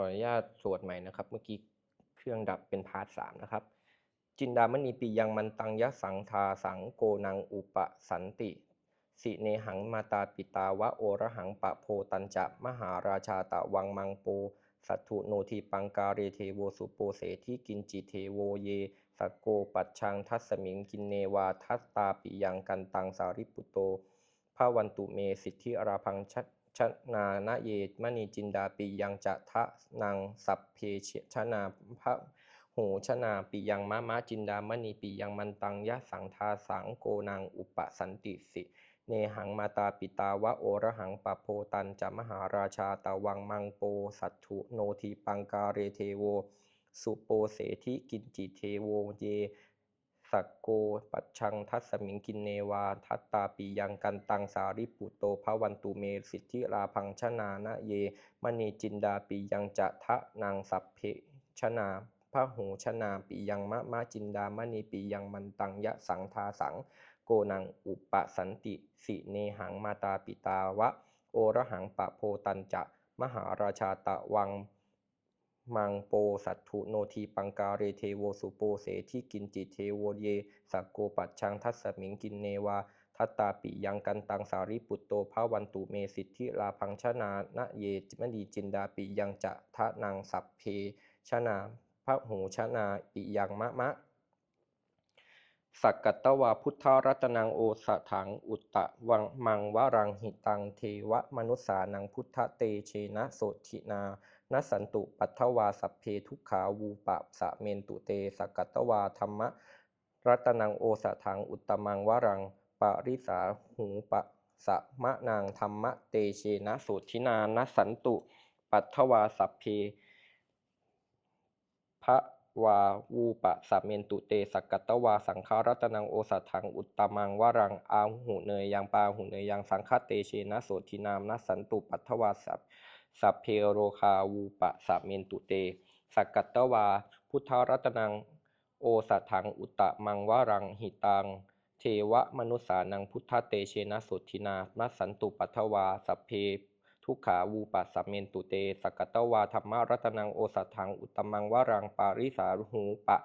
ออนุญาตสวดใหม่นะครับ เมื่อกี้เครื่องดับเป็นพาร์ทสามนะครับ จินดามณีปียังมันตังยะสังทาสังโกนังอุปสันติ สิเนหังมาตาปิตาวะโอระหังปะโพตัญจะมหาราชาตะวังมังโป สัตถุโนทีปังการเรเทโวสุโปเสทิกินจิเทโวเยสกโกปัจชังทัสมิงกินเนวาทัสตาปิยังกันตังสาริปุโตภาวันตุเมสิทธิอราพังชัด ชนานะเยมณีจินดาปียังจะทะนางสัพเพชนาพระโหชนาปิยังมะมะจินดามณีปิยังมันตังยะสังทาสังโกนางอุปสันติสิเนหังมาตาปิตาวะโอระหังปะโพตันจะมหาราชาตาวังมังโปสัตถุโนทีปังกาเรเทโว สุโปเสธิกินจิเทโวเย สักโก ปัจชัง ทัสมิงกินเนวา ทัตตาปิยังกันตังสาริปุโตภวันตุเม สิทธิราพังชนานะเย มณีจินดาปิยังจะทะนางสัพเพชนาพระหูชนาปิยังมะมะจินดามณีปิยังมันตังยะสังทาสัง โกนังอุปสันติ สิเนหังมาตาปิตาวะ โอระหังปะโพตันจะ มหาราชาตะวัง มังโปสัตถุโนทีปังกาเรเทโวสุโปเสที่กินจิเทโวเยสักโกปัจชังทัสมิงกินเนวาทัตตาปิยังกันตังสาริปุตโตภาวันตุเมสิทธิลาพังชนานะเยจมดีจินดาปิยังจะทะนังสัพเพชนาพระหูชนาปิยังมะมะสักกัตตวาพุทธรัตนังโอสถังอุตตะวังมังวรังหิตังเทวมนุสสานังพุทธเตเชนะโสทินา นัสันตุปัทถวาสัพเพทุกขาวูปะสะเมนตุเตสกัตตวาธรรมะรัตนังโอสถังอุตมังวรังปาริสาหูปะสะมะนางธรรมะเตเชนะโสทินานัสันตุ ปัทถวาสัพเพพระวาวูปะสะเมนตุเตสกัตตวาสังฆารัตนังโอสถังอุตตมังวรังอาหูเนยยังปาหูเนยยังสังฆเตเชนะโสทินามนัสันตุปัทถวาสัพ สัพเพโรคาวูปะสะเมนตุเต สักกัตตวา พุทธรัตนัง โอสัถังอุตตะมังวรังหิตัง เทวมนุสานังพุทธเตเชนะสุทินานัสสันตุปัทวา สัพเพทุกขาวูปะสะเมนตุเตสักตวาธรรมรัตนังโอสัถังอุตตมังวรังปาริสาหูปะ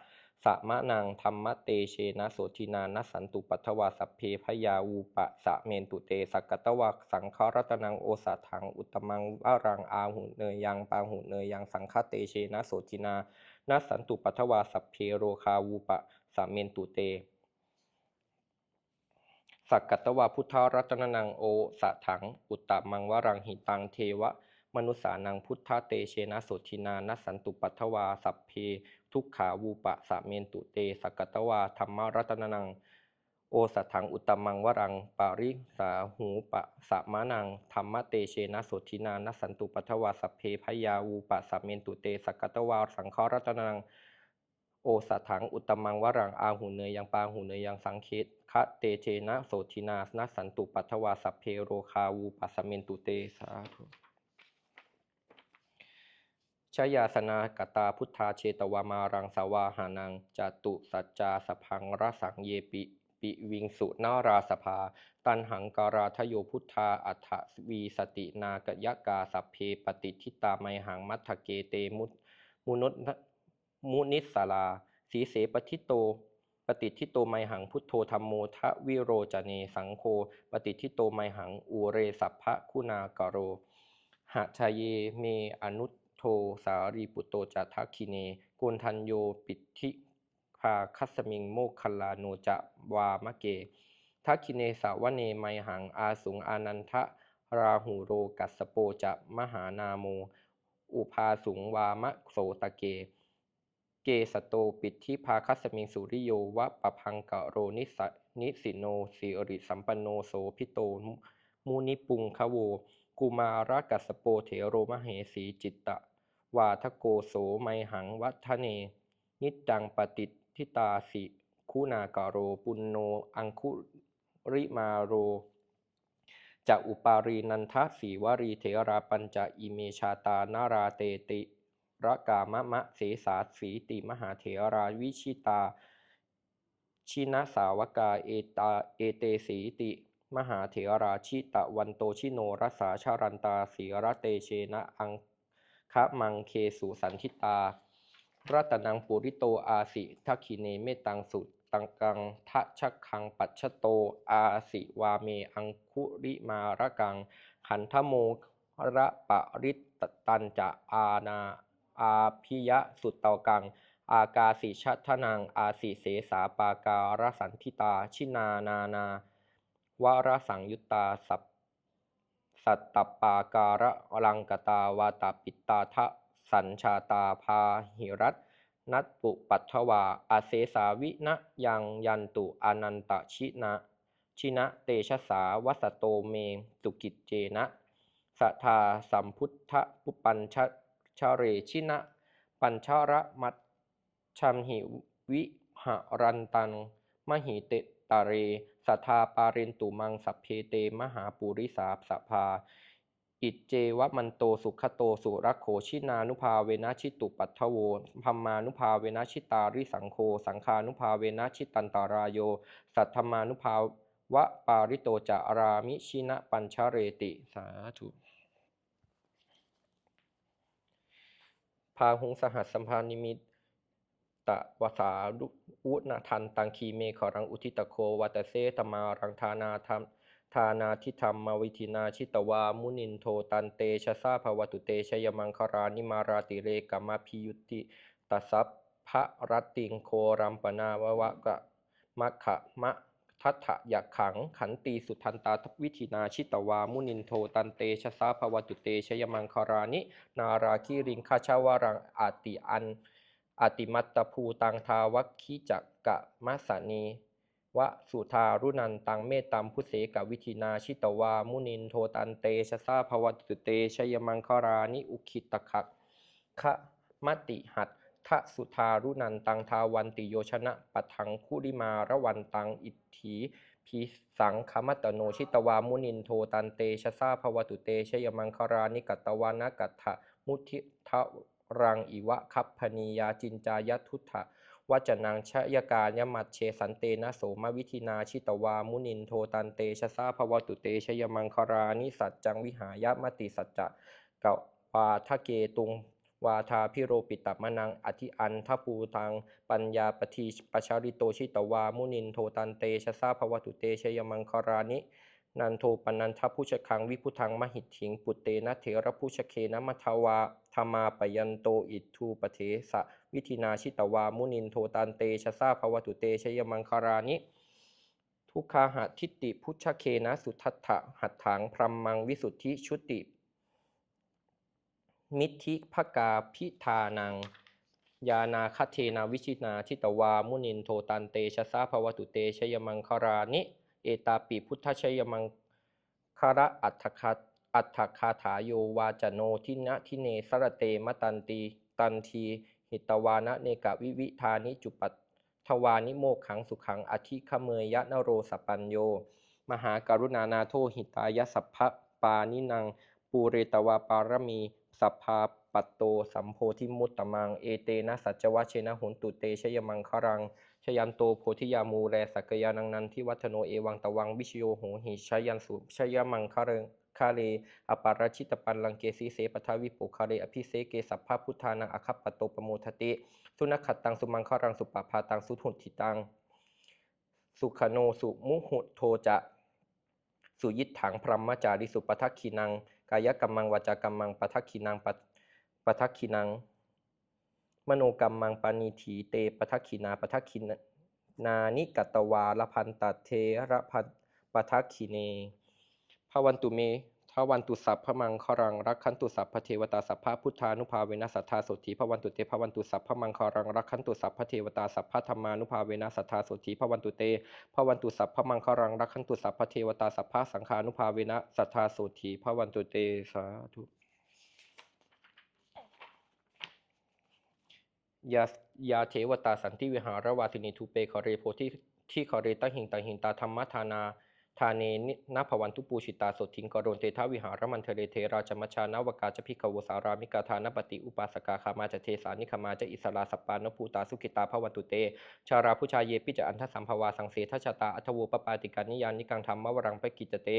สะมะนังธรรมเตเชนะโสทินานัสันตุปัทวาสัพเพพยาวูปะสะเมนตุเตสักกัตตวาสังฆรัตนังโอสัถังอุตตมังวรังอาหุเนยยังปาหุเนยยังสังฆเตเชนะโสทินานัสันตุปัทวาสัพเพโรคาวูปะสะเมนตุเตสักกัตวาพุทธรัตนังโอสะถังอุตตมังวรังหิตังเทวะมนุสานังพุทธเตเชนะโสทินานัสันตุปัทวาสัพเพ ทุกขาวูปะสะเมนตุเตสกัตวาธรรมรัตนัง โอสัถังอุตมังวรัง ปาริสาหูปะสะมะนังธรรมเตเชนะโสทินานัสันตุปัทถวาสเพพยาวูปะสะเมนตุเตสกัตวาสังฆรัตนังโอสัถังอุตมังวรังอาหูเนยยังปาหูเนยยังสังเคตคะเตเชนะโสทินานสันตุปัทถวาสเพโรคาวูปัสสเมนตุเตสาธุ ชยาสนากตาพุทธาเชตวามารังสาวาหานังจตุสัจจาสพังรสังเยปิปิวิงสุนาราสภา ตันหังการาทโยพุทธาอัฏฐวีสตินากยกาสัพเพปฏิทิตาไมหังมัทเกเตมุตมุนุตมุนิสสาลา สีเสปทิโต ปฏิทิโตไมหังพุทโธธรรมโมทะวิโรจเนสังโฆปฏิทิโตไมหังอุเรสัพพะคุณากโรหะชายเยเมอนุต โทสารีปุตโตจัตทัคคิเนโกนทันโยปิทิภาคัสมิงโมคคลาโนจะวามะเกทักคิเนสาวเนไมหังอาสุงอานันทะราหูโรกัสโปจะมหานาโม อุพาสุงวามะโสตะเก เกสโตปิทธิภาคัสมิงสุริโยวะปะพังกะโรนิสนิสิโนสิริสัมปันโนโสพิโตมุนิปุงคะโวกุมารกัสสโปเถโรมเหสีจิตตะ วาทโกโสไมหังวัฒเน นิจังปฏิทิตาสิคุณากโรปุณโนอังคุริมาโรจะอุปารีนันทสีวรีเถราปัญจอิเมชาตานาราเตติระกามะมะเสสาสีติมหาเถราวิชิตา ชินะสาวกาเอตาเอเตสีติ มหาเถราชิตะวันโตชิโนรัสสาชารันตาสีระเตเชนะอัง คะมังเคสุสันทิตา รัตนังปุริโตอาสิทักขิเนเมตังสุตังกังทะชักคังปัจฉโตอาสิวาเมอังคุริมาระกังขันธโมระปะริตตันจะอาณาอาพิยะสุตตากัง อากาสิชัทนังอาสิเสสาปาการสันทิตาชินานานา วรสังยุตตาสัพ สัตตปาการะลังกตาวาตาปิตาทะสัญชาตาพาหิรัตนัตปุปัทวาอาเสสาวินะยังยันตุอนันตชินะชินะเตชะสาวัสโตเมสุกิจเจนะสัทธาสัมพุทธปุปัญชชเรชินะ ปัญชาระมัตชัมหิวิหรันตังมหิเต ตาเร สัทธาปาเรนตุมังสัพเพเตมหาปุริสาสภา อิจเจวะมันโตสุขโตสุรักโขชินานุภาเวนะชิตุปัทโวพัมมานุภาเวนะชิตาริสังโฆสังคานุภาเวนะชิตันตารายโย สัทธมานุภาวะปาริโตจารามิชินะปัญชเรติ สาธุพาหุงสหัสสัมพานิมิตะวสาดุอุณทันตังคีเมขรังอุทิตโควัตเสตมารังธานาธรรมทานาทิธรรมวิธินาชิตวา มุนินโทตันเตชะซาภวตุเตชยมังคารานิมาราติเรกมาพิยุติตัสสัพพระรัติงโครัมปนาวะวะกะมะขะมะทัตถะยะขังขันตีสุทันตาทวิธินาชิตวา มุนินโทตันเตชะซาภวตุเตชยมังคารานิ นาราคิริงคาชาวารังอาติอัน อติมัตตภูตังทาวัคคิจักกะมัสสนีวะสุธารุนันตังเมตตัมพุเสกวิธินาชิตวา มุนินโทตันเตชะซาภวตุเตชยมังคารานิอุคิตคักคะมติหัตทะสุธารุนันตังทาวันติโยชนะปัทังคุริมาระวันตังอิทธีพีสังคมัตโนชิตวา มุนินโทตันเตชะซาภวตุเตชยมังคารานิกัตตวานะกัตถะมุทิทะ รังอิวะคัพพนียาจินจายทุทธะวจนังชยการยมัตเชสันเตนะโสมวิธินาชิตวามุนินโทตันเตชะซาภวตุเตชยมังคารานิสัจจังวิหายมติสัจจะกะปาทะเกตุงวาทาพิโรปิตมนังอธิอันทภูตังปัญญาปทีปชาริโตชิตวามุนินโทตันเตชะซาภวตุเตชยมังคารานิ นันโทปนันทพุชคังวิพุทังมหิถิง ปุตเตนะเถระพุชเคนะมัทวาธรรมาปยันโตอิทูปเทสะวิธินาชิตวามุนินโทตันเตชะซาภวตุเตชยมังคารานิทุกขาหะทิฏฐิพุชเคนะสุทัตถะหัตถังพรมมังวิสุทธิชุติ มิธิภกาพิธานัง ยานาคเทนาวิชินาทิตวามุนินโทตันเตชะซาภวตุเตชยมังคารานิ เอตาปิพุทธชยมังคาระอัตถคาอัตถคาถาโยวาจโนทินะทิเนสระเตมตันตีตันที หิตวานะเนกวิวิธานิจุปัตทวานิโมกขังสุขังอธิขเมยยะนโรสปัญโย มหาการุณานาโทหิตายสัพพะปานินัง ปูเรตวาปารมี สัพพาปัตโต สัมโพธิมุตตมัง เอเตนะสัจวะเชนะหุนตุเตชยมังคารัง ชยันโตโพธิยามูแรสักยานังนันทิวัฒโนเอวังตวังวิชโยโหหิชยันสุชยมังคาเรงคาเรอปาราชิตปันลังเกสีเสปทาวิปุคาเรอภิเสเกสัพพะพุทธานังอคัปปโตปโมทติ สุนัขขัดตังสุมังคารังสุปปาตังสุทุนทิตัง สุขโนสุมุหุโทจะ สุยิทถังพรหมจาริสุปทักขินัง กายกรรมังวาจากรรมังปทักขินังปทักขินัง มโนกรรมมังปานิถีเตปทักขินาปทักขินานิกัตวาลพันตัเทระพันปทักขิเนภวันตุเมทวันตุสัพพมังครังรักขันตุสัพพเทวตาสัพพะพุทธานุภาเวนัสทธาโสถีภวันตุเตภวันตุสัพพมังครังรักขันตุสัพพเทวตาสัพพะธรรมานุภาเวนัสทธาโสถีภวันตุเตภวันตุสัพพมังครังรักขันตุสัพพเทวตาสัพพะสังฆานุภาเวนัสทธาโสถีภวันตุเตสาธุ ยายาเทวตาสันติวิหารวาสินีทูเปขอเรโพธิที่ขอเรตังหิงตังหิงตาธรรมทานาทาเนนินภวันตุปูชิตาสดทิงกรนเตทวิหารมันเทเรเทราชมัชานาวกาจพิกวสารามิกาทานปฏิอุปาสกาคามาจเทสานิคมาจอิสราสปานภูตาสุกิตาภวันตุเต ชาราผู้ชายเยปิจอันทสัมภวาสังเสทชตาอัทโวปปาติกานิยานิกังธรรมวรังไปกิจเต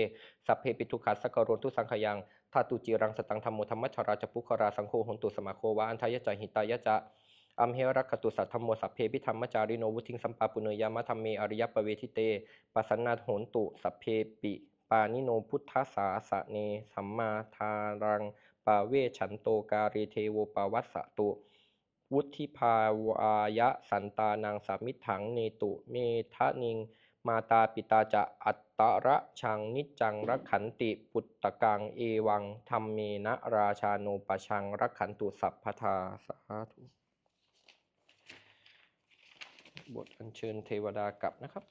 สัพเพปิทุขัสสกรนทุสังขยังทาตุจิรังสตังธรรมโมธรรมชราจปุคราสังโฆหนตุสมาโควาอันทายจหิตายจะ อัมเหรักขตุสัทธรรมโมสัพเพพิธรรมจาริโนวุทิงสัมปาปุเนยามะธรรมเมอริยปเวทิเตปัสนาโหนตุสัพเพปิปานิโนพุทธสาสะเนสัมมาทารังปาเวฉันโตการีเทโวปาวัสสตุวุธิภาวายะสันตานังสามิถังเนตุเมทะนิง มาตาปิตาจะอัตตระชังนิจจังรักขันติปุตตะกังเอวังธรรมเมนะราชาโนปชังรักขันตุสัพพทาสาธุ บทอัญเชิญเทวดากลับนะครับ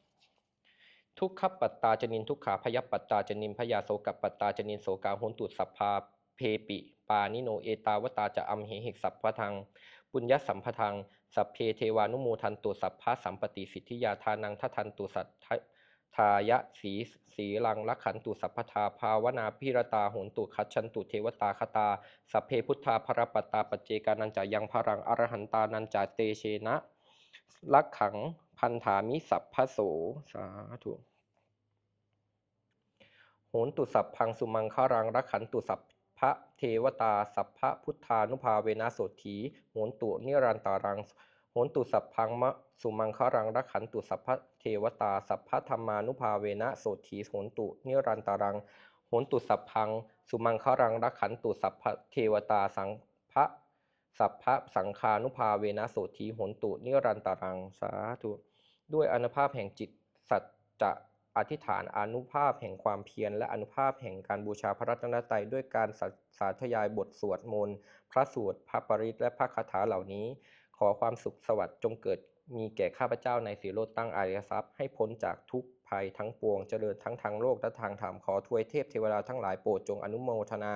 ทุกขปัตตาจนินทุกขาพยปัตตาจนินพยาโสกับปัตตาจนินโสกาหนตุสัพพาเพปิ ปานิโนเอตาวตาจะอัมเหหิสัพพะทังปุญญสัมพทัง สัพเพเทวานุโมทันตุสัพพะสัมปติสิทธิยาทานังทัทันตุสัททายะสีสีลังลักขันตุสัพพทาภาวนาพิรตาโหนตุคัจฉันตุเทวตาคตา สัพเพพุทธาภรปตตาปเจกานันจายังพรังอรหันตานันจาเตเชนะ ลักขังพันธามิสัพพโสสาธุโหนตุสัพพังสุมังคารังรักขันตุสัพพะเทวตาสัพพะพุทธานุภาเวนะโสถีโหนตุนิรันตารังโหนตุสัพพังมะสุมังคารังรักขันตุสัพพะเทวตาสัพพะธรรมานุภาเวนะโสถีโหนตุนิรันตารังโหนตุสัพพัง สุมังคารังรักขันตุสัพพะเทวตาสังพะ สัพพะสังคานุภาเวนะโสธีหนตุนิรันตารังสาธุด้วยอนุภาพแห่งจิตสัจจะอธิษฐานอนุภาพแห่งความเพียรและอนุภาพแห่งการบูชาพระรัตนตรัยด้วยการสาสาธยายบทสวดมนต์พระสวดพระปริตและพระคาถาเหล่านี้ ขอความสุขสวัสดิ์จงเกิดมีแก่ข้าพเจ้าในสีโลดตั้งอาริยทรัพย์ให้พ้นจากทุก ภัยทั้งปวง เจริญทั้งทางโลกและทางธรรม ขอทวยเทพเทวดาทั้งหลายโปรดจงอนุโมทนา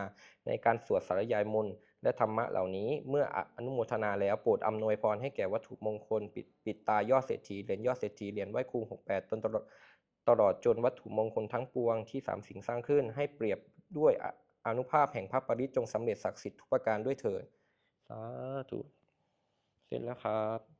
ในการสวดสารยายมนต์และธรรมะเหล่านี้ เมื่ออนุโมทนาแล้วโปรดอำนวยพรให้แก่วัตถุมงคล ปิดปิดตายอดเศรษฐีเหรียญยอดเศรษฐีเหรียญไหวครูหกแปดตนตลอดตลอดจนวัตถุมงคลทั้งปวงที่สามสิ่งสร้างขึ้น ให้เปรียบด้วยอนุภาพแห่งพระปริจงสำเร็จศักดิ์สิทธิ์ทุกประการด้วยเถิดสาธุเสร็จแล้วครับ